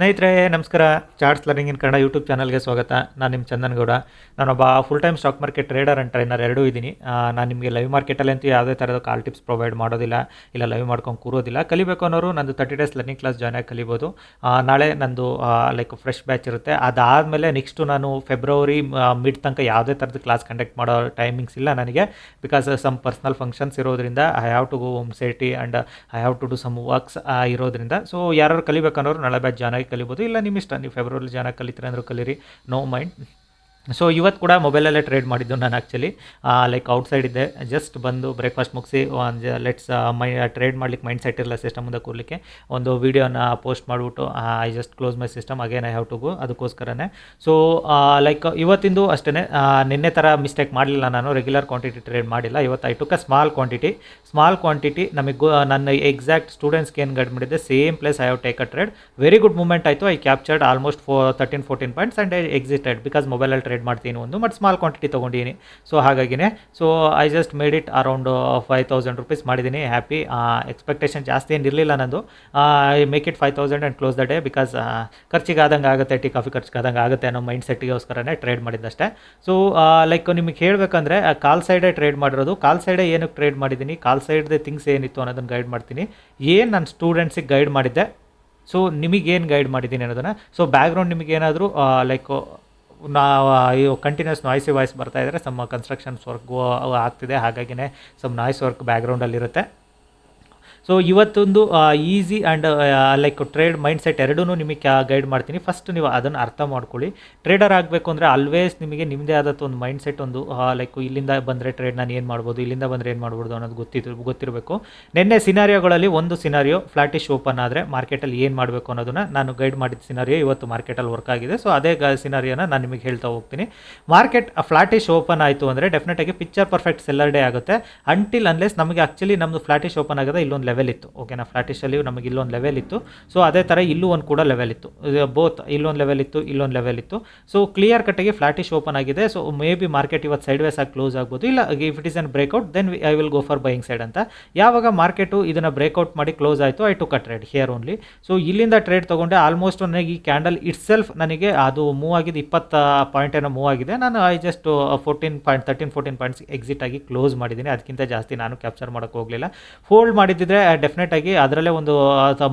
ಸ್ನೇಹಿತರೆ, ನಮಸ್ಕಾರ. Charts learning in Kannada YouTube ಚಾನಲ್ಗೆ ಸ್ವಾಗತ. ನಾನು ನಿಮ್ಮ ಚಂದನ್ಗೌಡ. ನಾನೊಬ್ಬ full time stock market trader and trainer ಎರಡೂ ಇದ್ದೀನಿ. ನಾನು ನಿಮಗೆ ಲೈವ್ ಮಾರ್ಕೆಟಲ್ಲಿ ಅಂತೂ ಯಾವುದೇ ಥರದ ಕಾಲ್ ಟಿಪ್ಸ್ ಪ್ರೊವೈಡ್ ಮಾಡೋದಿಲ್ಲ, ಇಲ್ಲ ಲೈವ್ ಮಾಡ್ಕೊಂಡು ಕೂರೋದಿಲ್ಲ. ಕಲಿಬೇಕು ಅನ್ನೋರು ನಂದು thirty days learning class join ಆಗಿ ಕಲಿಬೋದು. ನಾಳೆ ನಂದು ಲೈಕ್ ಫ್ರೆಶ್ ಬ್ಯಾಚ್ ಇರುತ್ತೆ. ಅದಾದಮೇಲೆ ನೆಕ್ಸ್ಟು ನಾನು ಫೆಬ್ರವರಿ ಮಿಡ್ ತನಕ ಯಾವುದೇ ಥರದ ಕ್ಲಾಸ್ ಕಂಡಕ್ಟ್ ಮಾಡೋ ಟೈಮಿಂಗ್ಸ್ ಇಲ್ಲ ನನಗೆ. ಬಿಕಾಸ್ ಸಮ್ ಪರ್ಸ್ನಲ್ ಫಂಕ್ಷನ್ಸ್ ಇರೋದ್ರಿಂದ I have to go home Seti and I have to do some works ಇರೋದ್ರಿಂದ. ಸೊ ಯಾರು ಕಲಿಬೇಕನ್ನೋರು ನಾಳೆ ಬ್ಯಾಚ್ ಜಾಯ್ನ್ ಆಗಿ ಕಲಿಬೋದು ಇಲ್ಲ ನಿಮ್ಮ ಇಷ್ಟ ನೀವು ಫೆಬ್ರವರಿ ಜನ ಕಲಿತೀರ ಅಂದರೂ ಕಲೀರಿ. ನೋ ಮೈಂಡ್ ಸೊ ಇವತ್ತು ಕೂಡ ಮೊಬೈಲಲ್ಲೇ ಟ್ರೇಡ್ ಮಾಡಿದ್ದು ನಾನು ಆ್ಯಕ್ಚುಲಿ ಲೈಕ್ ಔಟ್ಸೈಡ್ ಇದ್ದೆ ಜಸ್ಟ್ ಬಂದು ಬ್ರೇಕ್ಫಾಸ್ಟ್ ಮುಗಿಸಿ, ಒಂದು ಲೆಟ್ಸ್ ಮೈ ಟ್ರೇಡ್ ಮಾಡ್ಲಿಕ್ಕೆ ಮೈಂಡ್ ಸೆಟ್ ಇರಲ್ಲ ಸಿಸ್ಟಮ್ ಮುಂದೆ ಕೂರ್ಲಿಕ್ಕೆ. ಒಂದು ವೀಡಿಯೋನ ಪೋಸ್ಟ್ ಮಾಡಿಬಿಟ್ಟು I just close my system again I have to go ಅದಕ್ಕೋಸ್ಕರನೇ. ಸೊ ಲೈಕ್ ಇವತ್ತಿಂದು ಅಷ್ಟೇ ನಿನ್ನೆ ಥರ ಮಿಸ್ಟೇಕ್ ಮಾಡಲಿಲ್ಲ ನಾನು. ರೆಗ್ಯುಲರ್ ಕ್ವಾಂಟಿಟಿ ಟ್ರೇಡ್ ಮಾಡಿಲ್ಲ. ಇವತ್ತು I took a small quantity small quantity ನಮಗೆ ನನ್ನ ಎಕ್ಸಾಕ್ಟ್ ಸ್ಟೂಡೆಂಟ್ಸ್ಗೆ ಏನು ಗಡ್ ಮಾಡಿದ್ದೆ? Same place I have take a trade very good moment ಆಯಿತು. I captured almost four thirteen fourteen points and I excited because ಮೊಬೈಲಲ್ಲಿ ಟ್ರೇಡ್ ಮಾಡ್ತೀನಿ ಒಂದು ಬಟ್ ಸ್ಮಾಲ್ ಕ್ವಾಂಟಿಟಿ ತೊಗೊಂಡಿದ್ದೀನಿ ಸೊ ಹಾಗಾಗಿನೇ so I just made it around five thousand rupees ಮಾಡಿದ್ದೀನಿ happy expectation ಜಾಸ್ತಿ ಏನು ಇರಲಿಲ್ಲ ನಂದು. I make it five thousand and close the day because ಖರ್ಚಿಗೆ ಆದಂಗೆ ಆಗುತ್ತೆ ಟೀ ಕಾಫಿ ಖರ್ಚಿಗೆ ಆದಂಗೆ ಆಗುತ್ತೆ ಅನ್ನೋ ಮೈಂಡ್ ಸೆಟ್ಗೋಸ್ಕರನೇ ಟ್ರೇಡ್ ಮಾಡಿದ್ದಷ್ಟೇ. ಸೊ ಲೈಕ್ ನಿಮಗೆ ಹೇಳಬೇಕಂದ್ರೆ ಕಾಲ್ ಸೈಡೇ ಟ್ರೇಡ್ ಮಾಡಿರೋದು, ಕಾಲ್ ಸೈಡೇ ಏನಕ್ಕೆ ಟ್ರೇಡ್ ಮಾಡಿದ್ದೀನಿ ಕಾಲ್ ಸೈಡ್ದೆ ಥಿಂಗ್ಸ್ ಏನಿತ್ತು ಅನ್ನೋದನ್ನು ಗೈಡ್ ಮಾಡ್ತೀನಿ. ಏನು ನಾನು ಸ್ಟೂಡೆಂಟ್ಸಿಗೆ ಗೈಡ್ ಮಾಡಿದ್ದೆ? ಸೊ ನಿಮಗೇನು ಗೈಡ್ ಮಾಡಿದ್ದೀನಿ ಅನ್ನೋದನ್ನು. ಸೊ ಬ್ಯಾಕ್ಗ್ರೌಂಡ್ ನಿಮಗೇನಾದರೂ ಲೈಕ್ ನಾವು ಕಂಟಿನ್ಯೂಸ್ ನಾಯ್ಸ್ ವಾಯ್ಸ್ ಬರ್ತಾ ಇದ್ದರೆ ಸಮ್ ಕನ್ಸ್ಟ್ರಕ್ಷನ್ಸ್ ವರ್ಕ್ ಆಗ್ತಿದೆ. ಹಾಗಾಗಿನೇ ಸಮ್ ನಾಯ್ಸ್ ವರ್ಕ್ ಬ್ಯಾಕ್ಗ್ರೌಂಡಲ್ಲಿರುತ್ತೆ ಸೊ ಇವತ್ತೊಂದು easy and like trade mind set ಎರಡೂ ನಿಮಗೆ ಗೈಡ್ ಮಾಡ್ತೀನಿ. ಫಸ್ಟ್ ನೀವು ಅದನ್ನು ಅರ್ಥ ಮಾಡ್ಕೊಳ್ಳಿ. ಟ್ರೇಡರ್ ಆಗಬೇಕು ಅಂದರೆ ಆಲ್ವೇಸ್ ನಿಮಗೆ ನಿಮ್ಮದೇ ಆದಂಥ ಒಂದು ಮೈಂಡ್ ಸೆಟ್ ಒಂದು ಲೈಕ್ ಇಲ್ಲಿಂದ ಬಂದರೆ ಟ್ರೇಡ್ ನಾನು ಏನು ಮಾಡ್ಬೋದು, ಇಲ್ಲಿಂದ ಬಂದರೆ ಏನು ಮಾಡ್ಬೋದು ಅನ್ನೋದು ಗೊತ್ತಿತ್ತು ಗೊತ್ತಿರಬೇಕು. ನಿನ್ನೆ ಸಿನಾರಿಯೋಗಳಲ್ಲಿ ಒಂದು ಸಿನಾರಿಯೋ ಫ್ಲಾಟಿಶ್ ಓಪನ್ ಆದರೆ ಮಾರ್ಕೆಟಲ್ಲಿ ಏನು ಮಾಡಬೇಕು ಅನ್ನೋದನ್ನು ನಾನು ಗೈಡ್ ಮಾಡಿದ ಸಿನಾರಿಯೋ ಇವತ್ತು ಮಾರ್ಕೆಟಲ್ಲಿ ವರ್ಕ್ ಆಗಿದೆ. ಸೊ ಅದೇ ಸಿನಾರಿಯೋನ ನಾನು ನಿಮಗೆ ಹೇಳ್ತಾ ಹೋಗ್ತೀನಿ. ಮಾರ್ಕೆಟ್ ಫ್ಲಾಟಿಶ್ ಓಪನ್ ಆಯಿತು ಅಂದರೆ ಡೆಫಿನೆಟಾಗಿ ಪಿಕ್ಚರ್ ಪರ್ಫೆಕ್ಟ್ ಸೆಲ್ಲರ್ ಡೇ ಆಗುತ್ತೆ. ಅಂಟಿಲ್ ಅನ್ಲೆಸ್ ನಮಗೆ ಆ್ಯಕ್ಚುಲಿ ನಮ್ಮದು ಫ್ಲಾಟಿಶ್ ಓಪನ್ ಆಗಿದೆ ಇಲ್ಲೊಂದು ಲೆವೆಲ್ ಇತ್ತು. ಓಕೆನಾ ಫ್ಲಾಟಿಶಲ್ಲಿ ನಮಗೆ ಇಲ್ಲೊಂದು ಲೆವೆಲ್ ಇತ್ತು. ಸೊ ಅದೇ ಥರ ಇಲ್ಲೂ ಒಂದು ಕೂಡ ಲೆವೆಲ್ ಇತ್ತು. ಬೋತ್ ಇಲ್ಲೊಂದು ಲೆವೆಲ್ ಇತ್ತು, ಇಲ್ಲೊಂದು ಲೆವೆಲ್ ಇತ್ತು. ಸೊ ಕ್ಲಿಯರ್ ಕಟ್ಟಾಗಿ ಫ್ಲಾಟಿಶ್ ಓಪನ್ ಆಗಿದೆ. ಸೊ ಮೇ ಬಿ ಮಾರ್ಕೆಟ್ ಇವತ್ತು ಸೈಡ್ ವೇಸ್ ಆಗಿ ಕ್ಲೋಸ್ ಆಗ್ಬೋದು. ಇಲ್ಲ if it is an breakout then I will go for buying side ಅಂತ. ಯಾವಾಗ ಮಾರ್ಕೆಟು ಇದನ್ನು ಬ್ರೇಕ್ಔಟ್ ಮಾಡಿ ಕ್ಲೋಸ್ ಆಯಿತು I to cut trade here only so ಇಲ್ಲಿಂದ ಟ್ರೇಡ್ ತೊಗೊಂಡೆ. ಆಲ್ಮೋಸ್ಟ್ ನನಗೆ ಈ ಕ್ಯಾಂಡಲ್ ಇಟ್ ಸೆಲ್ಫ್ ನನಗೆ ಅದು ಮೂವ್ ಆಗಿದೆ. ಇಪ್ಪತ್ತು ಪಾಯಿಂಟ್ ಏನೋ ಮೂವ್ ಆಗಿದೆ. ನಾನು I just fourteen point thirteen fourteen points exit ಆಗಿ ಕ್ಲೋಸ್ ಮಾಡಿದ್ದೀನಿ. ಅದಕ್ಕಿಂತ ಜಾಸ್ತಿ ನಾನು ಕ್ಯಾಪ್ಚರ್ ಮಾಡೋಕ್ಕೆ ಹೋಗಲಿಲ್ಲ. ಹೋಲ್ಡ್ ಮಾಡಿದ್ದಿದ್ರೆ ಡೆಫಿನೆಟ್ ಆಗಿ ಅದರಲ್ಲೇ ಒಂದು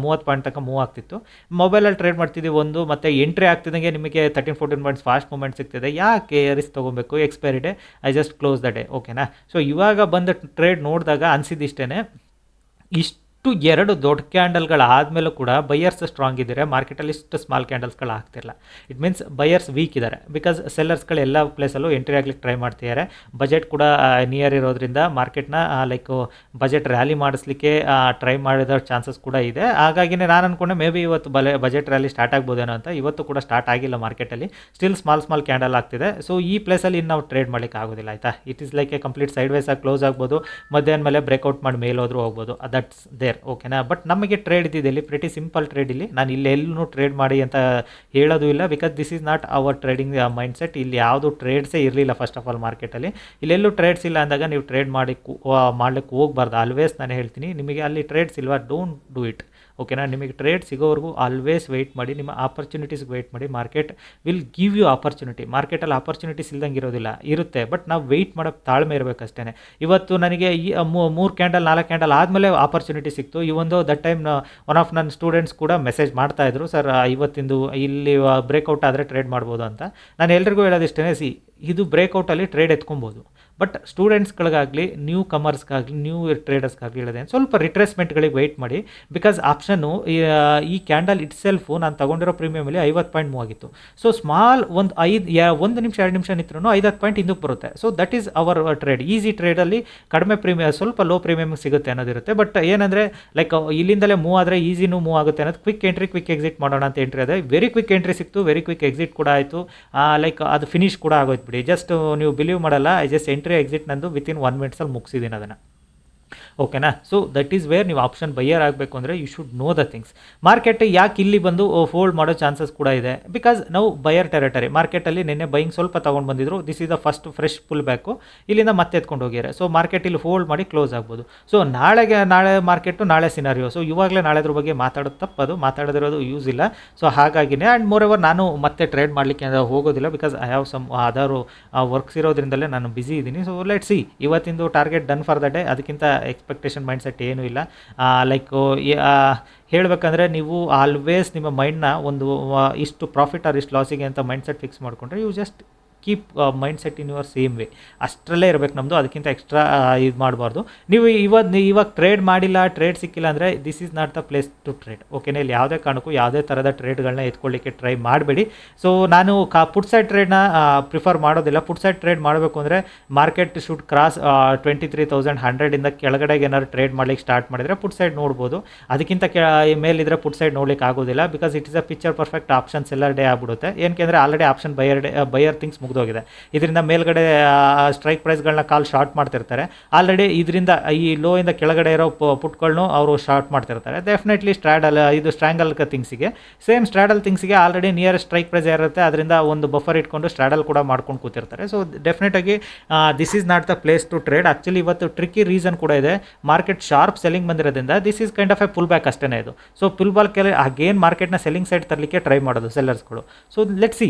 ಮೂವತ್ತು ಪಾಯಿಂಟ್ ತನಕ ಮೂವ್ ಆಗ್ತಿತ್ತು. ಮೊಬೈಲಲ್ಲಿ ಟ್ರೇಡ್ ಮಾಡ್ತಿದ್ದೀವಿ ಒಂದು, ಮತ್ತು ಎಂಟ್ರಿ ಆಗ್ತಿದ್ದಂಗೆ ನಿಮಗೆ thirteen fourteen points fast moment ಸಿಗ್ತಿದೆ. ಯಾಕೆ ರಿಸ್ಕ್ ತೊಗೊಬೇಕು? Expiry day I just close the day ಓಕೆನಾ ಸೊ ಇವಾಗ ಬಂದ ಟ್ರೇಡ್ ನೋಡಿದಾಗ ಅನಿಸಿದಿಷ್ಟೇ ಇಷ್ಟು ಎರಡು ದೊಡ್ಡ ಕ್ಯಾಂಡಲ್ಗಳಾದಮೇಲೂ ಕೂಡ ಬೈಯರ್ಸ್ ಸ್ಟ್ರಾಂಗ್ ಇದ್ದಾರೆ. ಮಾರ್ಕೆಟಲ್ಲಿ ಇಷ್ಟು ಸ್ಮಾಲ್ ಕ್ಯಾಂಡಲ್ಸ್ಗಳು ಆಗ್ತಿರಲ್ಲ. ಇಟ್ ಮೀನ್ಸ್ ಬೈಯರ್ಸ್ ವೀಕ್ ಇದ್ದಾರೆ. ಬಿಕಾಸ್ ಸೆಲ್ಲರ್ಸ್ಗಳು ಎಲ್ಲ ಪ್ಲೇಸಲ್ಲೂ ಎಂಟ್ರಿ ಆಗ್ಲಿಕ್ಕೆ ಟ್ರೈ ಮಾಡ್ತಿದ್ದಾರೆ ಬಜೆಟ್ ಕೂಡ ನಿಯರ್ ಇರೋದ್ರಿಂದ ಮಾರ್ಕೆಟ್ನ ಲೈಕ್ ಬಜೆಟ್ ರ್ಯಾಲಿ ಮಾಡಿಸ್ಲಿಕ್ಕೆ ಟ್ರೈ ಮಾಡಿದ ಚಾನ್ಸಸ್ ಕೂಡ ಇದೆ. ಹಾಗಾಗಿನೇ ನಾನು ಅಂದ್ಕೊಂಡೆ ಮೇ ಬಿ ಇವತ್ತು ಬಲೆ, ಬಜೆಟ್ ರ್ಯಾಲಿ ಸ್ಟಾರ್ಟ್ ಆಗ್ಬೋದೇನೋ ಅಂತ. ಇವತ್ತು ಕೂಡ ಸ್ಟಾರ್ಟ್ ಆಗಿಲ್ಲ ಮಾರ್ಕೆಟಲ್ಲಿ. ಸ್ಟಿಲ್ ಸ್ಮಾಲ್ ಸ್ಮಾಲ್ ಕ್ಯಾಂಡಲ್ ಆಗ್ತಿದೆ. ಸೊ ಈ ಪ್ಲೇಸಲ್ಲಿ ಇನ್ನು ನಾವು ಟ್ರೇಡ್ ಮಾಡಲಿಕ್ಕೆ ಆಗೋದಿಲ್ಲ, ಆಯಿತಾ? It is like a complete sideways ಆಗಿ ಕ್ಲೋಸ್ ಆಗ್ಬೋದು. ಮಧ್ಯಾಹ್ನ ಮೇಲೆ ಬ್ರೇಕ್ಔಟ್ ಮಾಡಿ ಮೇಲೋದ್ರೂ ಹೋಗ್ಬೋದು. That's there. ಓಕೆನಾ? ಬಟ್ ನಮಗೆ ಟ್ರೇಡ್ ಇದ್ದಿದೆ ಇಲ್ಲಿ ಪ್ರಿಟಿ ಸಿಂಪಲ್ ಟ್ರೇಡ್ ಇಲ್ಲಿ. ನಾನು ಇಲ್ಲಿ ಎಲ್ಲೂ ಟ್ರೇಡ್ ಮಾಡಿ ಅಂತ ಹೇಳೋದು ಇಲ್ಲ because this is not our trading mind set ಇಲ್ಲಿ ಯಾವುದು ಟ್ರೇಡ್ಸೇ ಇರಲಿಲ್ಲ ಫಸ್ಟ್ ಆಫ್ ಆಲ್ ಮಾರ್ಕೆಟಲ್ಲಿ ಇಲ್ಲೆಲ್ಲೂ ಟ್ರೇಡ್ಸ್ ಇಲ್ಲ ಅಂದಾಗ ನೀವು ಟ್ರೇಡ್ ಮಾಡಿ ಮಾಡ್ಲಿಕ್ಕೆ ಹೋಗ್ಬಾರ್ದು ಆಲ್ವೇಸ್ ನಾನು ಹೇಳ್ತೀನಿ. ನಿಮಗೆ ಅಲ್ಲಿ ಟ್ರೇಡ್ಸ್ ಇಲ್ವಾ ಡೋಂಟ್ ಡೂ ಇಟ್ ಓಕೆನಾ? ನಿಮಗೆ ಟ್ರೇಡ್ ಸಿಗೋವರೆಗೂ ಆಲ್ವೇಸ್ ವೆಯ್ಟ್ ಮಾಡಿ, ನಿಮ್ಮ ಆಪರ್ಚುನಿಟೀಸ್ಗೆ ವೆಯ್ಟ್ ಮಾಡಿ market will give you opportunity ಮಾರ್ಕೆಟಲ್ಲಿ ಆಪರ್ಚುನಿಟೀಸ್ ಇಲ್ದಂಗೆ ಇರೋದಿಲ್ಲ, ಇರುತ್ತೆ. ಬಟ್ ನಾವು ವೆಯ್ಟ್ ಮಾಡೋಕ್ಕೆ ತಾಳ್ಮೆ ಇರಬೇಕಷ್ಟೇ ಇವತ್ತು ನನಗೆ ಈ ಮೂರು ಕ್ಯಾಂಡಲ್ ನಾಲ್ಕು ಕ್ಯಾಂಡಲ್ ಆದಮೇಲೆ ಆಪರ್ಚುನಿಟಿ ಸಿಕ್ತು. ಈ ಒಂದು ದಟ್ ಟೈಮ್ ಒನ್ ಆಫ್ ನನ್ನ ಸ್ಟೂಡೆಂಟ್ಸ್ ಕೂಡ ಮೆಸೇಜ್ ಮಾಡ್ತಾಯಿದ್ರು ಸರ್ ಇವತ್ತಿಂದು ಇಲ್ಲಿ ಬ್ರೇಕ್ಔಟ್ ಆದರೆ ಟ್ರೇಡ್ ಮಾಡ್ಬೋದು ಅಂತ. ನಾನು ಎಲ್ರಿಗೂ ಹೇಳೋದಿಷ್ಟೇ ಸಿ ಇದು ಬ್ರೇಕೌಟಲ್ಲಿ ಟ್ರೇಡ್ ಎತ್ಕೊಬೋದು. ಬಟ್ ಸ್ಟೂಡೆಂಟ್ಸ್ಗಳಿಗಾಗಲಿ ನ್ಯೂ ಕಮರ್ಸ್ಗಾಗಲಿ ನ್ಯೂ ಟ್ರೇಡರ್ಸ್ಗಾಗಲಿ ಹೇಳಿದೆ ಸ್ವಲ್ಪ ರಿಟ್ರೆಸ್ಮೆಂಟ್ಗಳಿಗೆ ವೆಯ್ಟ್ ಮಾಡಿ. ಬಿಕಾಸ್ ಆಪ್ಷನ್ನು ಈ ಕ್ಯಾಂಡಲ್ ಇಟ್ ಸೆಲ್ಫು ನಾನು ತೊಗೊಂಡಿರೋ ಪ್ರೀಮಿಯಮಲ್ಲಿ ಐವತ್ತು ಪಾಯಿಂಟ್ ಮೂವ್ ಆಗಿತ್ತು. ಸೊ ಸ್ಮಾಲ್ ಒಂದು ಐದು, ಯಾ, ಒಂದು ನಿಮಿಷ, ಎರಡು ನಿಮಿಷ ನಿಂತ್ರೂ ಹತ್ತು ಪಾಯಿಂಟ್ ಹಿಂದಕ್ಕೆ ಬರುತ್ತೆ. So that is our trade easy ಟ್ರೇಡಲ್ಲಿ ಕಡಿಮೆ ಪ್ರೀಮಿಯಮ್ ಸ್ವಲ್ಪ ಲೋ ಪ್ರೀಮಿಯಮ್ ಸಿಗುತ್ತೆ ಅನ್ನೋದಿರುತ್ತೆ. ಬಟ್ ಏನಂದರೆ ಲೈಕ್ ಇಲ್ಲಿಂದಲೇ ಮೂವ್ ಆದರೆ ಈಸಿನೂ ಮೂವ್ ಆಗುತ್ತೆ ಅನ್ನೋದು ಕ್ವಿಕ್ ಎಂಟ್ರಿ ಕ್ವಿಕ್ ಎಕ್ಸಿಟ್ ಮಾಡೋಣ ಅಂತ ಎಂಟ್ರಿ ಅದೇ ವೆರಿ ಕ್ವಿಕ್ ಎಂಟ್ರಿ ಸಿಕ್ತು ವೆರಿ ಕ್ವಿಕ್ ಎಕ್ಸಿಟ್ ಕೂಡ ಆಯಿತು. ಲೈಕ್ ಅದು ಫಿನಿಶ್ ಕೂಡ ಆಗೋಯ್ತು. ಬಿಡಿ. ಜಸ್ಟ್ ನೀವು ಬಿಲೀವ್ ಮಾಡಲ್ಲ ಐ ಜಸ್ಟ್ ಎಂಟ್ರಿ ಎಕ್ಸಿಟ್ ನಂದು ವಿತಿನ್ ಒನ್ ಮಿನಿಟ್ಸಲ್ಲಿ ಮುಗಿಸಿದ್ದೀನಿ ಅದನ್ನು. ಓಕೆನಾ? ಸೊ ದಟ್ ಈಸ್ ವೇರ್ ನೀವು ಆಪ್ಷನ್ ಬೈಯರ್ ಆಗಬೇಕು ಅಂದರೆ you should know the things market ಯಾಕೆ ಇಲ್ಲಿ ಬಂದು ಫೋಲ್ಡ್ ಮಾಡೋ ಚಾನ್ಸಸ್ ಕೂಡ ಇದೆ. ಬಿಕಾಸ್ ನಾವು ಬಯರ್ ಟೆರಿಟರಿ ಮಾರ್ಕೆಟಲ್ಲಿ ನಿನ್ನೆ ಬೈಯಿಂಗ್ ಸ್ವಲ್ಪ ತೊಗೊಂಡು ಬಂದಿದ್ರು. This is the first fresh pull back ಇಲ್ಲಿಂದ ಮತ್ತೆ ಎತ್ಕೊಂಡು ಹೋಗಿದ್ದಾರೆ. ಸೊ ಮಾರ್ಕೆಟ್ ಇಲ್ಲಿ ಹೋಲ್ಡ್ ಮಾಡಿ ಕ್ಲೋಸ್ ಆಗ್ಬೋದು. ಸೊ ನಾಳೆಗೆ, ನಾಳೆ ಮಾರ್ಕೆಟು ನಾಳೆ ಸಿನಾರಿಯೋ ಸೊ ಇವಾಗಲೇ ನಾಳೆದ್ರ ಬಗ್ಗೆ ಮಾತಾಡೋದು ತಪ್ಪದು. ಮಾತಾಡದಿರೋದು ಯೂಸ್ ಇಲ್ಲ. ಸೊ ಹಾಗಾಗಿನೇ ಆ್ಯಂಡ್ ಮೋರ್ ಎವರ್ ನಾನು ಮತ್ತೆ ಟ್ರೇಡ್ ಮಾಡಲಿಕ್ಕೆ ಹೋಗೋದಿಲ್ಲ. ಬಿಕಾಸ್ ಐ ಹ್ಯಾವ್ ಸಮ್ ಅದಾರು ವರ್ಕ್ಸ್ ಇರೋದ್ರಿಂದಲೇ ನಾನು ಬಿಸಿ ಇದ್ದೀನಿ. So let see ಇವತ್ತಿಂದು target done for the day ಅದಕ್ಕಿಂತ ಎಕ್ಸ್ಪೆಕ್ಟೇಷನ್ ಮೈಂಡ್ ಸೆಟ್ ಏನೂ ಇಲ್ಲ. ಲೈಕ್ ಹೇಳಬೇಕಂದ್ರೆ ನೀವು ಆಲ್ವೇಸ್ ನಿಮ್ಮ ಮೈಂಡ್ನ ಒಂದು ಇಷ್ಟು ಪ್ರಾಫಿಟ್ ಆರ್ ಇಷ್ಟು ಲಾಸಿಗೆ ಅಂತ ಮೈಂಡ್ ಸೆಟ್ ಫಿಕ್ಸ್ ಮಾಡಿಕೊಂಡ್ರೆ you just keep mind set in your same way ಅಷ್ಟರಲ್ಲೇ ಇರಬೇಕು ನಮ್ಮದು ಅದಕ್ಕಿಂತ ಎಕ್ಸ್ಟ್ರಾ ಇದು ಮಾಡಬಾರ್ದು. ನೀವು ಇವತ್ತು ಇವಾಗ ಟ್ರೇಡ್ ಮಾಡಿಲ್ಲ ಟ್ರೇಡ್ ಸಿಕ್ಕಿಲ್ಲ ಅಂದರೆ this is not the place to trade ಓಕೆನೇ ಇಲ್ಲಿ ಯಾವುದೇ ಕಾರಣಕ್ಕೂ ಯಾವುದೇ ಥರದ ಟ್ರೇಡ್ಗಳನ್ನ ಎತ್ಕೊಳ್ಳಿಕ್ಕೆ ಟ್ರೈ ಮಾಡಬೇಡಿ. ಸೊ ನಾನು ಕಾ ಪುಟ್ ಸೈಡ್ ಟ್ರೇಡ್ನ ಪ್ರಿಫರ್ ಮಾಡೋದಿಲ್ಲ. ಪುಟ್ ಸೈಡ್ ಟ್ರೇಡ್ ಮಾಡಬೇಕು ಅಂದರೆ market should cross twenty three thousand ಹಂಡ್ರೆಡಿಂದ ಕೆಳಗಡೆಗೆ ಏನಾದ್ರು ಟ್ರೇಡ್ ಮಾಡ್ಲಿಕ್ಕೆ ಸ್ಟಾರ್ಟ್ ಮಾಡಿದರೆ ಪುಟ್ ಸೈಡ್ ನೋಡ್ಬೋದು. ಅದಕ್ಕಿಂತ ಕೆ ಮೇಲಿದ್ರೆ ಪುಟ್ ಸೈಡ್ ನೋಡ್ಲಿಕ್ಕೆ ಆಗೋದಿಲ್ಲ because it is a picture perfect options seller day ಆಗ್ಬಿಡುತ್ತೆ. ಏನಕ್ಕೆ ಅಂದರೆ already option buyer day buyer things ಮುಗಿದೋಗಿದೆ. ಇದರಿಂದ ಮೇಲ್ಗಡೆ ಸ್ಟ್ರೈಕ್ ಪ್ರೈಸ್ಗಳನ್ನ ಕಾಲ್ ಶಾರ್ಟ್ ಮಾಡ್ತಿರ್ತಾರೆ. ಆಲ್ರೆಡಿ ಇದರಿಂದ, ಈ ಲೋ ಇಂದ ಕೆಳಗಡೆ ಇರೋ ಪುಟ್ಗಳನ್ನು ಅವರು ಶಾರ್ಟ್ ಮಾಡ್ತಿರ್ತಾರೆ. ಡೆಫಿನೆಟ್ಲಿ ಸ್ಟ್ರಾಡಲ್ ಇದು ಸ್ಟ್ರಾಂಗಲ್ ಥಿಂಗ್ಸಿಗೆ ಸೇಮ್ ಸ್ಟ್ರಾಡಲ್ ಥಿಂಗ್ಸಿಗೆ ಆಲ್ರೆಡಿ ನಿಯರ್ ಸ್ಟ್ರೈಕ್ ಪ್ರೈಸ್ ಇರುತ್ತೆ ಅದರಿಂದ ಒಂದು ಬಫರ್ ಇಟ್ಕೊಂಡು ಸ್ಟ್ರಾಡಲ್ ಕೂಡ ಮಾಡ್ಕೊಂಡು ಕೂತಿರ್ತಾರೆ. So ಡೆಫಿನೆಟಾಗಿ this is not the place to trade actually ಇವತ್ತು ಟ್ರಿಕ್ಕಿ ರೀಸನ್ ಕೂಡ ಇದೆ. ಮಾರ್ಕೆಟ್ ಶಾರ್ಪ್ ಸೆಲ್ಲಿಂಗ್ ಬಂದಿರೋದ್ರಿಂದ this is kind of a pull back ಅಷ್ಟೇ ಇದು. ಸೊ ಪುಲ್ ಬಾಲ್ ಕೆಲ ಅಗೇನ್ ಮಾರ್ಕೆಟ್ನ ಸೆಲ್ಲಿಂಗ್ ಸೈಡ್ ತರಲಿಕ್ಕೆ ಟ್ರೈ ಮಾಡೋದು ಸೆಲ್ಲರ್ಸ್ಗಳು ಸೊ ಲೆಟ್ ಸಿ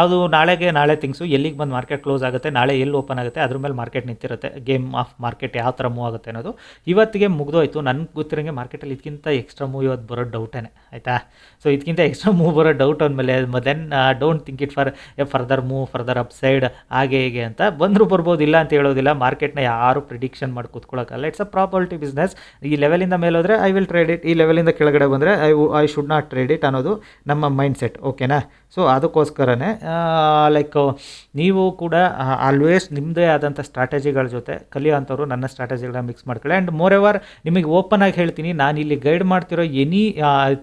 ಅದು ನಾಳೆಗೆ, ನಾಳೆ ಥಿಂಗ್ಸು ಎಲ್ಲಿಗೆ ಬಂದು ಮಾರ್ಕೆಟ್ ಕ್ಲೋಸ್ ಆಗುತ್ತೆ, ನಾಳೆ ಎಲ್ಲಿ ಓಪನ್ ಆಗುತ್ತೆ, ಅದ್ರ ಮೇಲೆ ಮಾರ್ಕೆಟ್ ನಿಂತಿರುತ್ತೆ. ಗೇಮ್ ಆಫ್ ಮಾರ್ಕೆಟ್ ಯಾವ ಥರ ಮೂವ್ ಆಗುತ್ತೆ ಅನ್ನೋದು. ಇವತ್ತಿಗೆ ಮುಗ್ದೋಯ್ತು. ನನಗೆ ಗೊತ್ತಿರೋಂಗೆ ಮಾರ್ಕೆಟಲ್ಲಿ ಇದಕ್ಕಿಂತ ಎಕ್ಸ್ಟ್ರಾ ಮೂವ್ ಇವತ್ತು ಬರೋ ಡೌಟೇನೆ ಆಯಿತಾ? ಸೊ ಇದಕ್ಕಿಂತ ಎಕ್ಸ್ಟ್ರಾ ಮೂವ್ ಬರೋ ಡೌಟ್ ಅಂದಮೇಲೆ then don't think it for a further move further upside ಹಾಗೆ, ಹೀಗೆ ಅಂತ ಬಂದರೂ ಬರ್ಬೋದು ಇಲ್ಲ ಅಂತ ಹೇಳೋದಿಲ್ಲ. ಮಾರ್ಕೆಟ್ನ ಯಾರು ಪ್ರಿಡಿಕ್ಷನ್ ಮಾಡಿ ಕೂತ್ಕೊಳ್ಳೋಕ್ಕಲ್ಲ ಇಟ್ಸ್ ಅ ಪ್ರಾಪರ್ಟಿ ಬಿಸ್ನೆಸ್ ಈ ಲೆವೆಲಿಂದ ಮೇಲೆ ಹೋದರೆ ಐ ವಿಲ್ ಟ್ರೇಡ್ ಇಟ್ ಈ ಲೆವೆಲಿಂದ ಕೆಳಗಡೆ ಬಂದರೆ I I should not trade it ಅನ್ನೋದು ನಮ್ಮ ಮೈಂಡ್ ಸೆಟ್ ಓಕೆನಾ ಸೊ ಅದಕ್ಕೋಸ್ಕರನೇ ಲೈಕ್ ನೀವು ಕೂಡ ಆಲ್ವೇಸ್ ನಿಮ್ಮದೇ ಆದಂಥ ಸ್ಟ್ರಾಟಜಿಗಳ ಜೊತೆ ಕಲಿಯುವಂಥವ್ರು ನನ್ನ ಸ್ಟ್ರಾಟಜಿಗಳನ್ನ ಮಿಕ್ಸ್ ಮಾಡ್ಕೊಳ್ಳಿ. ಆ್ಯಂಡ್ ಮೋರ್ ಎವರ್ ನಿಮಗೆ ಓಪನ್ ಆಗಿ ಹೇಳ್ತೀನಿ, ನಾನು ಇಲ್ಲಿ ಗೈಡ್ ಮಾಡ್ತಿರೋ ಎನಿ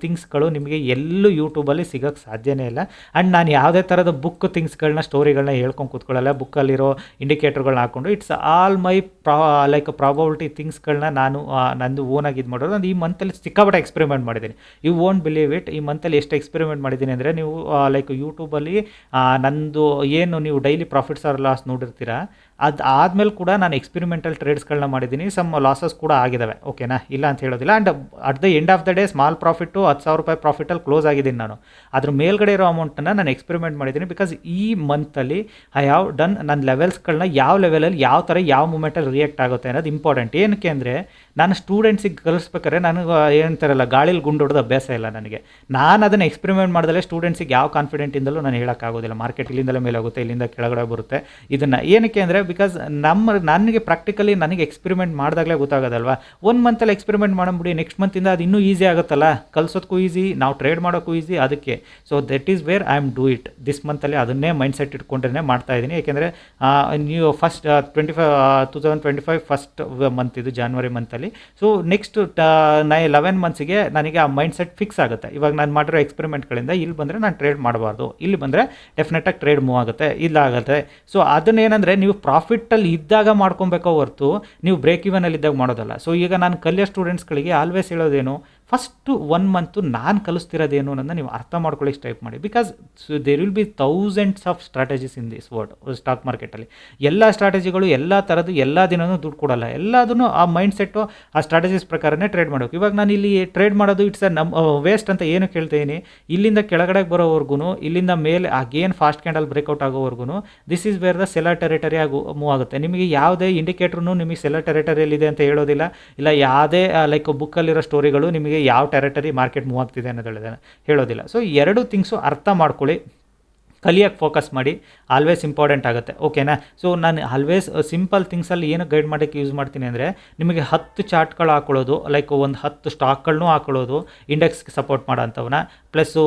ಥಿಂಗ್ಸ್ಗಳು ನಿಮಗೆ ಎಲ್ಲೂ ಯೂಟ್ಯೂಬಲ್ಲಿ ಸಿಗೋಕ್ಕೆ ಸಾಧ್ಯನೇ ಇಲ್ಲ. ಆ್ಯಂಡ್ ನಾನು ಯಾವುದೇ ಥರದ ಬುಕ್ ಥಿಂಗ್ಸ್ಗಳನ್ನ ಸ್ಟೋರಿಗಳನ್ನ ಹೇಳ್ಕೊಂಡು ಕೂತ್ಕೊಳ್ಳಲ್ಲ. ಬುಕ್ಕಲ್ಲಿರೋ ಇಂಡಿಕೇಟರ್ಗಳನ್ನ ಹಾಕ್ಕೊಂಡು ಇಟ್ಸ್ ಆಲ್ ಮೈ ಪ್ರಾ ಲೈಕ್ ಪ್ರಾಬಬಿಲಿಟಿ ಥಿಂಗ್ಸ್ಗಳನ್ನ ನಾನು ನಂದು ಓನಾಗಿ ಇದು ಮಾಡೋದು. ನಾನು ಈ ಮಂತಲ್ಲಿ ಸಿಕ್ಕಾಪಟ್ಟೆ ಎಕ್ಸ್ಪೆರಿಮೆಂಟ್ ಮಾಡಿದ್ದೀನಿ. ಯು ಓನ್ ಬಿಲೀವ್ ಇಟ್ ಈ ಮಂತಲ್ಲಿ ಎಷ್ಟು ಎಕ್ಸ್ಪೆರಿಮೆಂಟ್ ಮಾಡಿದ್ದೀನಿ ಅಂದರೆ, ನೀವು ಲೈಕ್ ಯೂಟ್ಯೂಬಲ್ಲಿ ನಂದು ಏನು ನೀವು ಡೈಲಿ ಪ್ರಾಫಿಟ್ಸ್ ಆರ್ ಲಾಸ್ ನೋಡಿರ್ತೀರಾ, ಅದು ಆದಮೇಲೆ ಕೂಡ ನಾನು ಎಕ್ಸ್ಪೆರಿಮೆಂಟಲ್ ಟ್ರೇಡ್ಸ್ಗಳನ್ನ ಮಾಡಿದ್ದೀನಿ. ಸಮ್ ಲಾಸಸ್ ಕೂಡ ಆಗಿದ್ದಾವೆ ಓಕೆನಾ ಇಲ್ಲ ಅಂತ ಹೇಳೋದಿಲ್ಲ. And at the end of the day small profit ಹತ್ತು ಸಾವಿರ ರೂಪಾಯಿ ಪ್ರಾಫಿಟಲ್ಲಿ ಕ್ಲೋಸ್ ಆಗಿದ್ದೀನಿ ನಾನು. ಅದ್ರ ಮೇಲ್ಗಡೆ ಇರೋ ಅಮೌಂಟನ್ನು ನಾನು ಎಕ್ಸ್ಪೆರಿಮೆಂಟ್ ಮಾಡಿದ್ದೀನಿ. ಬಿಕಾಸ್ ಈ ಮಂತಲ್ಲಿ ಐ ಹ್ಯಾವ್ ಡನ್ ನನ್ನ ಲೆವೆಲ್ಸ್ಗಳನ್ನ ಯಾವ ಲೆವೆಲಲ್ಲಿ ಯಾವ ಥರ ಯಾವ ಮೂಮೆಂಟಲ್ಲಿ ರಿಯಾಕ್ಟ್ ಆಗುತ್ತೆ ಅನ್ನೋದು ಇಂಪಾರ್ಟೆಂಟ್ ಏನಕ್ಕೆ ಅಂದರೆ, ನಾನು ಸ್ಟೂಡೆಂಟ್ಸಿಗೆ ಕಲಿಸ್ಬೇಕಾದ್ರೆ ನನಗೆ ಏನಂತಾರಲ್ಲ ಗಾಳಿಲಿ ಗುಂಡು ಅಭ್ಯಾಸ ಇಲ್ಲ ನನಗೆ. ನಾನು ಅದನ್ನು ಎಕ್ಸ್ಪೆರಿಮೆಂಟ್ ಮಾಡಿದ್ರೆ ಸ್ಟೂಡೆಂಟ್ಸಿಗೆ ಯಾವ ಕಾನ್ಫಿಡೆಂಟಿಂದಲೂ ನಾನು ಹೇಳೋಕ್ಕಾಗೋದಿಲ್ಲ ಮಾರ್ಕೆಟ್ ಇಲ್ಲಿಂದಲೇ ಮೇಲಾಗುತ್ತೆ, ಇಲ್ಲಿಂದ ಕೆಳಗಡೆ ಬರುತ್ತೆ. ಇದನ್ನು ಏನಕ್ಕೆ ಅಂದರೆ ಬಿಕಾಸ್ ನಮ್ಮ, ನನಗೆ ಪ್ರಾಕ್ಟಿಕಲಿ ನನಗೆ ಎಕ್ಸ್ಪೆರಿಮೆಂಟ್ ಮಾಡಿದಾಗಲೇ ಗೊತ್ತಾಗೋದಲ್ವಾ? ಒಂದು ಮಂತಲ್ಲಿ ಎಕ್ಸ್ಪೆರಿಮೆಂಟ್ ಮಾಡಂಬಿಡಿ ನೆಕ್ಸ್ಟ್ ಮಂತಿಂದ ಅದು ಇನ್ನೂ ಈಸಿ ಆಗುತ್ತಲ್ಲ? ಕಲ್ಸೋದಕ್ಕೂ ಈಸಿ ನಾವು ಟ್ರೇಡ್ ಮಾಡೋಕ್ಕೂ ಈಸಿ ಅದಕ್ಕೆ. So that is where I am do it this ಮಂತಲ್ಲಿ ಅದನ್ನೇ ಮೈಂಡ್ ಸೆಟ್ ಇಟ್ಕೊಂಡ್ರೆ ಮಾಡ್ತಾ ಇದ್ದೀನಿ. ಏಕೆಂದರೆ ನೀವು first twenty five two thousand twenty five first month ಇದು ಜಾನ್ವರಿ ಮಂತಲ್ಲಿ ಸೊ ನೆಕ್ಸ್ಟ್ ನೈ ಲೆವೆನ್ ಮಂತ್ಸಿಗೆ ನನಗೆ ಆ ಮೈಂಡ್ ಸೆಟ್ ಫಿಕ್ಸ್ ಆಗುತ್ತೆ. ಇವಾಗ ನಾನು ಮಾಡಿರೋ ಎಕ್ಸ್ಪೆರಿಮೆಂಟ್ಗಳಿಂದ ಇಲ್ಲಿ ಬಂದರೆ ನಾನು ಟ್ರೇಡ್ ಮಾಡಬಾರ್ದು. ಇಲ್ಲಿ ಬಂದರೆ ಡೆಫಿನೆಟಾಗಿ ಟ್ರೇಡ್ ಮೂವ್ ಆಗುತ್ತೆ ಇಲ್ಲಾಗುತ್ತೆ ಸೊ ಅದನ್ನೇನೆಂದರೆ ನೀವು ಪ್ರಾಫಿಟ್ಟಲ್ಲಿ ಇದ್ದಾಗ ಮಾಡ್ಕೊಬೇಕೋ ಹೊರತು, ನೀವು ಬ್ರೇಕ್ ಇವನಲ್ಲಿ ಇದ್ದಾಗ ಮಾಡೋದಲ್ಲ. ಸೊ ಈಗ ನಾನು ಕಲಿಯೋ ಸ್ಟೂಡೆಂಟ್ಸ್ಗಳಿಗೆ ಆಲ್ವೇಸ್ ಹೇಳೋದೇನು ಫಸ್ಟು ಒನ್ ಮಂತು ನಾನು ಕಲಿಸ್ತಿರೋದೇನು ಅನ್ನೋದನ್ನ ನೀವು ಅರ್ಥ ಮಾಡ್ಕೊಳ್ಳಿಕ್ಕೆ ಸ್ಟೈಪ್ ಮಾಡಿ. Because there will be thousands of strategies in this word stock ಮಾರ್ಕೆಟಲ್ಲಿ ಎಲ್ಲ ಸ್ಟ್ರಾಟಜಿಗಳು ಎಲ್ಲ ಥರದ್ದು ಎಲ್ಲ ದಿನವೂ ದುಡ್ಡು ಕೊಡಲ್ಲ. ಎಲ್ಲದನ್ನು ಆ ಮೈಂಡ್ ಸೆಟ್ಟು ಆ ಸ್ಟ್ರಾಟಜೀಸ್ ಪ್ರಕಾರನೇ ಟ್ರೇಡ್ ಮಾಡಬೇಕು. ಇವಾಗ ನಾನು ಇಲ್ಲಿ ಟ್ರೇಡ್ ಮಾಡೋದು ಇಟ್ಸ್ ಅ ನಮ್ಮ ವೇಸ್ಟ್ ಅಂತ ಏನು ಕೇಳ್ತೀನಿ. ಇಲ್ಲಿಂದ ಕೆಳಗಡೆಗೆ ಬರೋವರೆಗೂ ಇಲ್ಲಿಂದ ಮೇಲೆ ಆಗೇನು ಫಾಸ್ಟ್ ಕ್ಯಾಂಡಲ್ ಬ್ರೇಕ್ಔಟ್ ಆಗೋವರೆಗೂ this is where the seller territory ಆಗು ಮೂವ್ ಆಗುತ್ತೆ. ನಿಮಗೆ ಯಾವುದೇ ಇಂಡಿಕೇಟ್ರೂ ನಿಮಗೆ ಸೆಲರ್ ಟೆರಿಟರಿಯಲ್ಲಿದೆ ಅಂತ ಹೇಳೋದಿಲ್ಲ. ಇಲ್ಲ, ಯಾವುದೇ ಲೈಕ್ ಬುಕ್ಕಲ್ಲಿರೋ ಸ್ಟೋರಿಗಳು ನಿಮಗೆ ಯಾವ ಟೆರಿಟರಿ ಮಾರ್ಕೆಟ್ ಮೂವ್ ಆಗ್ತಿದೆ ಅನ್ನೋದು ಹೇಳಿದೆ ಹೇಳೋದಿಲ್ಲ. ಸೊ ಎರಡು ಥಿಂಗ್ಸು ಅರ್ಥ ಮಾಡ್ಕೊಳ್ಳಿ. ಕಲಿಯೋಕ್ಕೆ ಫೋಕಸ್ ಮಾಡಿ. ಆಲ್ವೇಸ್ ಇಂಪಾರ್ಟೆಂಟ್ ಆಗುತ್ತೆ. ಓಕೆನಾ ಸೊ ನಾನು ಆಲ್ವೇಸ್ ಸಿಂಪಲ್ ಥಿಂಗ್ಸಲ್ಲಿ ಏನು ಗೈಡ್ ಮಾಡೋಕ್ಕೆ ಯೂಸ್ ಮಾಡ್ತೀನಿ ಅಂದರೆ, ನಿಮಗೆ ಹತ್ತು ಚಾರ್ಟ್ಗಳು ಹಾಕೊಳ್ಳೋದು ಲೈಕ್ ಒಂದು ಹತ್ತು ಸ್ಟಾಕ್ಗಳನ್ನೂ ಹಾಕೊಳ್ಳೋದು ಇಂಡೆಕ್ಸ್ಗೆ ಸಪೋರ್ಟ್ ಮಾಡೋಂಥವನ್ನ ಪ್ಲಸ್ಸು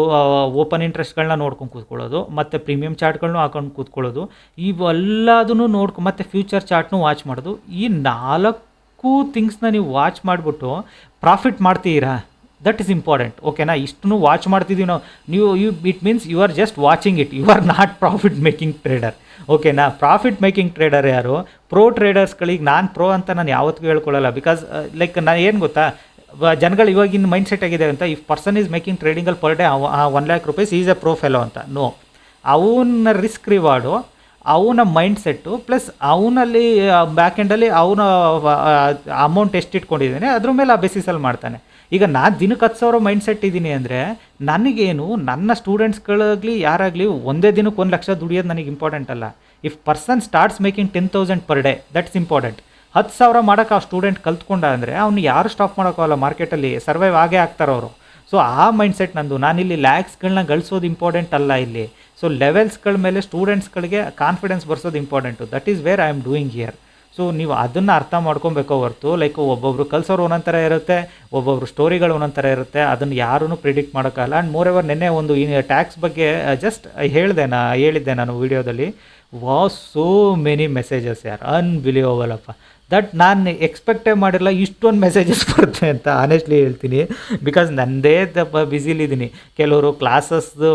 ಓಪನ್ ಇಂಟ್ರೆಸ್ಟ್ಗಳನ್ನ ನೋಡ್ಕೊಂಡು ಕೂತ್ಕೊಳ್ಳೋದು, ಮತ್ತು ಪ್ರೀಮಿಯಂ ಚಾರ್ಟ್ಗಳನ್ನೂ ಹಾಕೊಂಡು ಕೂತ್ಕೊಳ್ಳೋದು. ಇವೆಲ್ಲದನ್ನು ನೋಡ್ಕೊ, ಮತ್ತು ಫ್ಯೂಚರ್ ಚಾರ್ಟ್ನೂ ವಾಚ್ ಮಾಡೋದು. ಈ ನಾಲ್ಕು ಥಿಂಗ್ಸ್ನ ನೀವು ವಾಚ್ ಮಾಡಿಬಿಟ್ಟು ಪ್ರಾಫಿಟ್ ಮಾಡ್ತೀರಾ? ದಟ್ ಇಸ್ ಇಂಪಾರ್ಟೆಂಟ್ ಓಕೆನಾ ಇಷ್ಟನ್ನು ವಾಚ್ ಮಾಡ್ತಿದ್ದೀವಿ ನಾವು. ನೀವು you it means you are just watching it you are not profit making trader ಓಕೆನಾ ಪ್ರಾಫಿಟ್ ಮೇಕಿಂಗ್ ಟ್ರೇಡರ್ ಯಾರು? ಪ್ರೋ ಟ್ರೇಡರ್ಸ್ಗಳಿಗೆ ನಾನು ಪ್ರೋ ಅಂತ ನಾನು ಯಾವತ್ತಿಗೂ ಹೇಳ್ಕೊಳ್ಳಲ್ಲ. ಬಿಕಾಸ್ ಲೈಕ್ ನಾನು ಏನು ಗೊತ್ತಾ? ಜನಗಳು ಇವಾಗಿನ ಮೈಂಡ್ ಸೆಟ್ ಆಗಿದೆ ಅಂತ if person is making ಟ್ರೇಡಿಂಗಲ್ಲಿ per day one lakh rupees is a pro fellow ಅಂತ. ನೋ ಅವನ ರಿಸ್ಕ್ ರಿವಾರ್ಡು ಅವನ ಮೈಂಡ್ ಸೆಟ್ಟು ಪ್ಲಸ್ ಅವನಲ್ಲಿ ಬ್ಯಾಕ್ ಎಂಡಲ್ಲಿ ಅವನ ಅಮೌಂಟ್ ಎಷ್ಟು ಇಟ್ಕೊಂಡಿದ್ದಾನೆ, ಅದ್ರ ಮೇಲೆ ಆ ಬೇಸಿಸಲ್ಲಿ ಮಾಡ್ತಾನೆ. ಈಗ ನಾನು ದಿನಕ್ಕೆ ಹತ್ತು ಸಾವಿರ ಮೈಂಡ್ ಸೆಟ್ ಇದ್ದೀನಿ ಅಂದರೆ, ನನಗೇನು, ನನ್ನ ಸ್ಟೂಡೆಂಟ್ಸ್ಗಳಾಗಲಿ ಯಾರಾಗಲಿ ಒಂದೇ ದಿನಕ್ಕೆ ಒಂದು ಲಕ್ಷ ದುಡಿಯೋದು ನನಗೆ ಇಂಪಾರ್ಟೆಂಟ್ ಅಲ್ಲ. If person starts making ten thousand per day that's important ಹತ್ತು ಸಾವಿರ ಮಾಡೋಕೆ ಆ ಸ್ಟೂಡೆಂಟ್ ಕಲ್ತ್ಕೊಂಡ ಅಂದರೆ, ಅವ್ನು ಯಾರು ಸ್ಟಾಪ್ ಮಾಡೋಕ್ಕಾಗಲ್ಲ ಮಾರ್ಕೆಟಲ್ಲಿ ಸರ್ವೈವ್ ಆಗೇ ಆಗ್ತಾರೆ ಅವರು. ಸೊ ಆ ಮೈಂಡ್ ಸೆಟ್ ನಂದು. ನಾನಿಲ್ಲಿ ಲ್ಯಾಕ್ಸ್ಗಳನ್ನ ಗಳಿಸೋದು ಇಂಪಾರ್ಟೆಂಟ್ ಅಲ್ಲ ಇಲ್ಲಿ. ಸೊ ಲೆವೆಲ್ಸ್ಗಳ ಮೇಲೆ ಸ್ಟೂಡೆಂಟ್ಸ್ಗಳಿಗೆ confidence ಬರ್ಸೋದು important that is where I am doing here so ನೀವು ಅದನ್ನು ಅರ್ಥ ಮಾಡ್ಕೊಬೇಕೋ ಹೊರತು ಲೈಕ್ ಒಬ್ಬೊಬ್ರು ಕಲ್ಸೋರು ಒಂದೊಂದು ಥರ ಇರುತ್ತೆ ಒಬ್ಬೊಬ್ರು ಸ್ಟೋರಿಗಳು ಒಂದೊಂದು ಥರ ಇರುತ್ತೆ ಅದನ್ನು ಯಾರೂ ಪ್ರಿಡಿಕ್ಟ್ ಮಾಡೋಕ್ಕಲ್ಲ ಆ್ಯಂಡ್ ಮೋರ್ ಎವರ್ ನಿನ್ನೆ ಒಂದು ಟ್ಯಾಕ್ಸ್ ಬಗ್ಗೆ ಜಸ್ಟ್ ಹೇಳಿದೆ ನಾ ಹೇಳಿದ್ದೆ ನಾನು ವೀಡಿಯೋದಲ್ಲಿ ವಾಸ್ ಸೋ ಮೆನಿ ಮೆಸೇಜಸ್ ಯಾರು ಅನ್ಬಿಲಿಯಬಲ್ ಅಪ್ಪ. ದಟ್ ನಾನು ಎಕ್ಸ್ಪೆಕ್ಟೇ ಮಾಡಿರಲ್ಲ ಇಷ್ಟೊಂದು ಮೆಸೇಜಸ್ ಬರುತ್ತೆ ಅಂತ ಆನೆಸ್ಟ್ಲಿ ಹೇಳ್ತೀನಿ. ಬಿಕಾಸ್ ನನ್ನದೇ ಬ್ಯುಸಿಲಿದ್ದೀನಿ ಕೆಲವರು ಕ್ಲಾಸಸ್ದು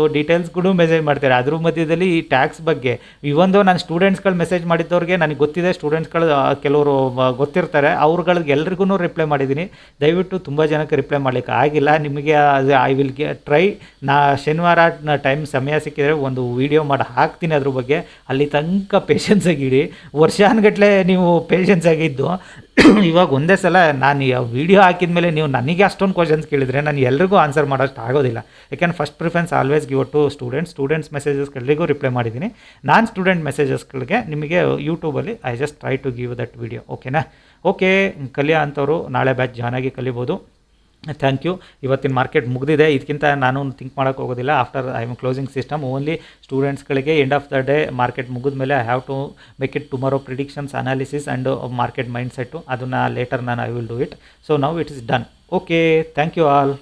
ಕೂಡ ಮೆಸೇಜ್ ಮಾಡ್ತಾರೆ. ಅದ್ರ ಮಧ್ಯದಲ್ಲಿ ಈ ಟ್ಯಾಕ್ಸ್ ಬಗ್ಗೆ ಇವೊಂದು ನಾನು ಸ್ಟೂಡೆಂಟ್ಸ್ಗಳು ಮೆಸೇಜ್ ಮಾಡಿದ್ದವ್ರಿಗೆ ನನಗೆ ಗೊತ್ತಿದೆ ಸ್ಟೂಡೆಂಟ್ಸ್ಗಳು ಕೆಲವರು ಗೊತ್ತಿರ್ತಾರೆ. ಅವ್ರುಗಳಿಗೆ ಎಲ್ರಿಗೂ ರಿಪ್ಲೈ ಮಾಡಿದ್ದೀನಿ ದಯವಿಟ್ಟು ತುಂಬ ಜನಕ್ಕೆ ರಿಪ್ಲೈ ಮಾಡಲಿಕ್ಕೆ ಆಗಿಲ್ಲ. ನಿಮಗೆ ಐ ವಿಲ್ಗೆ ಟ್ರೈ ನಾ ಶನಿವಾರ ಟೈಮ್ ಸಮಯ ಸಿಕ್ಕಿದರೆ ಒಂದು ವೀಡಿಯೋ ಮಾಡಿ ಹಾಕ್ತೀನಿ ಅದ್ರ ಬಗ್ಗೆ. ಅಲ್ಲಿ ತನಕ ಪೇಷನ್ಸ್ ಆಗಿಡಿ. ವರ್ಷಾನ್ಗಟ್ಲೆ ನೀವು ಪೇಷನ್ಸ್ ಆಗಿದ್ದು ಇವಾಗ ಒಂದೇ ಸಲ ನಾನು ವೀಡಿಯೋ ಹಾಕಿದ ಮೇಲೆ ನೀವು ನನಗೆ ಅಷ್ಟೊಂದು ಕ್ವಶನ್ಸ್ ಕೇಳಿದರೆ ನಾನು ಎಲ್ರಿಗೂ ಆನ್ಸರ್ ಮಾಡೋಷ್ಟು ಆಗೋದಿಲ್ಲ. ಯಾಕೆಂದ್ರೆ first preference always give to students students ಮೆಸೇಜಸ್ಗಳಿಗೂ reply ಮಾಡಿದ್ದೀನಿ. ನಾನು ಸ್ಟೂಡೆಂಟ್ ಮೆಸೇಜಸ್ಗಳಿಗೆ ನಿಮಗೆ ಯೂಟ್ಯೂಬಲ್ಲಿ I just try to give that video ಓಕೆನಾ ಓಕೆ ಕಲಿಯೋ ಅಂಥವ್ರು ನಾಳೆ ಬ್ಯಾಚ್ ಜಾಯ್ನ್ ಆಗಿ ಕಲಿಬೋದು. ಥ್ಯಾಂಕ್ ಯು ಇವತ್ತಿನ ಮಾರ್ಕೆಟ್ ಮುಗಿದಿದೆ. ಇದಕ್ಕಿಂತ ನಾನು ಥಿಂಕ್ ಮಾಡೋಕ್ಕೆ ಹೋಗೋದಿಲ್ಲ. After I am closing system only ಸ್ಟೂಡೆಂಟ್ಸ್ಗಳಿಗೆ end of the day market ಮುಗಿದ ಮೇಲೆ I have to make it tomorrow predictions analysis and market mind set ಅದನ್ನು ಲೇಟರ್ ನಾನು I will do it so now it is done okay thank you all